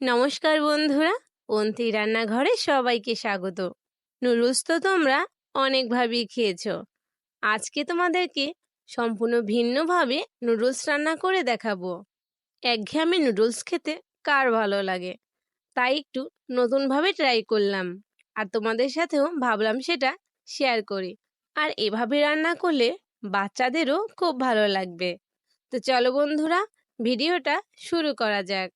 নমস্কার বন্ধুরা, অন্তি রান্নাঘরে সবাইকে স্বাগত। নুডলস তো তোমরা অনেকভাবেই খেয়েছো। আজকে তোমাদেরকে সম্পূর্ণ ভিন্নভাবে নুডলস রান্না করে দেখাবো। একঘেয়েমি নুডলস খেতে কার ভালো লাগে? তাই একটু নতুনভাবে ট্রাই করলাম। আর তোমাদের সাথেও ভাবলাম সেটা শেয়ার করি। আর এভাবে রান্না করলে বাচ্চাদেরও খুব ভালো লাগবে। তো চলো বন্ধুরা, ভিডিওটা শুরু করা যাক।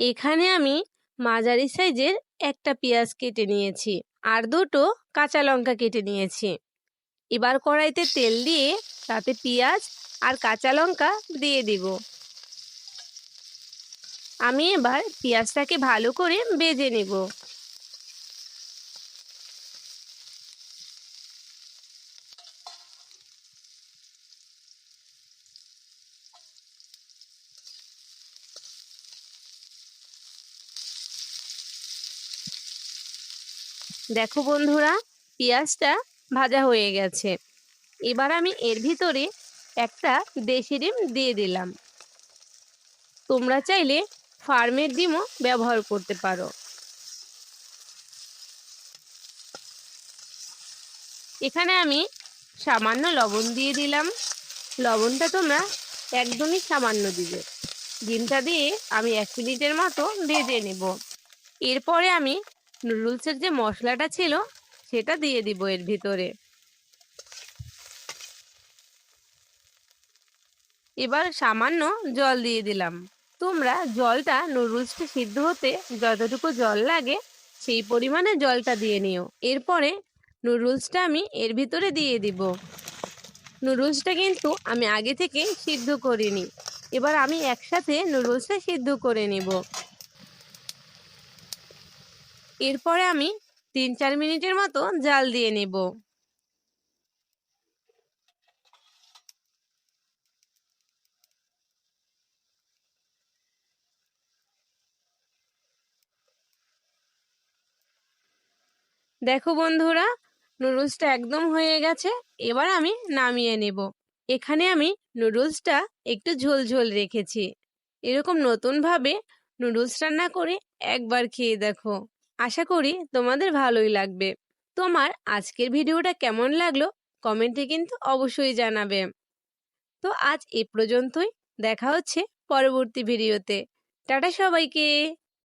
এখানে আমি মাঝারি সাইজের একটা পেঁয়াজ কেটে নিয়েছি আর দুটো কাঁচা লঙ্কা কেটে নিয়েছি। এবার কড়াইতে তেল দিয়ে তাতে পেঁয়াজ আর কাঁচা লঙ্কা দিয়ে দিব। আমি এবার পেঁয়াজটাকে ভালো করে বেজে নেব। দেখো বন্ধুরা, পেঁয়াজটা ভাজা হয়ে গেছে। এবার আমি এর ভিতরে একটা দেশি ডিম দিয়ে দিলাম। তোমরা চাইলে ফার্মের ডিমও ব্যবহার করতে পারো। এখানে আমি সামান্য লবণ দিয়ে দিলাম। লবণটা তোমরা একদমই সামান্য দিবে। ডিমটা দিয়ে আমি এক মিনিটের মতো ভেজে নেব। এরপরে আমি নুডলসের যে মশলাটা ছিল, সেটা দিয়ে দিব এর ভিতরে। এবার সামান্য জল দিয়ে দিলাম। তোমরা জলটা নুডলসটা সিদ্ধ হতে যতটুকু জল লাগে, সেই পরিমাণে জলটা দিয়ে নিও। এরপরে নুডলসটা আমি এর ভিতরে দিয়ে দিব। নুডলসটা কিন্তু আমি আগে থেকে সিদ্ধ করিনি। এবার আমি একসাথে নুডলসটা সিদ্ধ করে নিব। এরপরে আমি তিন চার মিনিটের মতো জাল দিয়ে নেব। দেখো বন্ধুরা, নুডলসটা একদম হয়ে গেছে, এবার আমি নামিয়ে নেব। এখানে আমি নুডলসটা একটু ঝোল ঝোল রেখেছি। এরকম নতুনভাবে নুডলস রান্না করে একবার খেয়ে দেখো। আশা করি তোমাদের ভালোই লাগবে। তোমার আজকের ভিডিওটা কেমন লাগল কমেন্টে কিন্তু অবশ্যই জানাবে। তো আজ এ পর্যন্তই, দেখা হচ্ছে পরবর্তী ভিডিওতে। টাটা সবাইকে!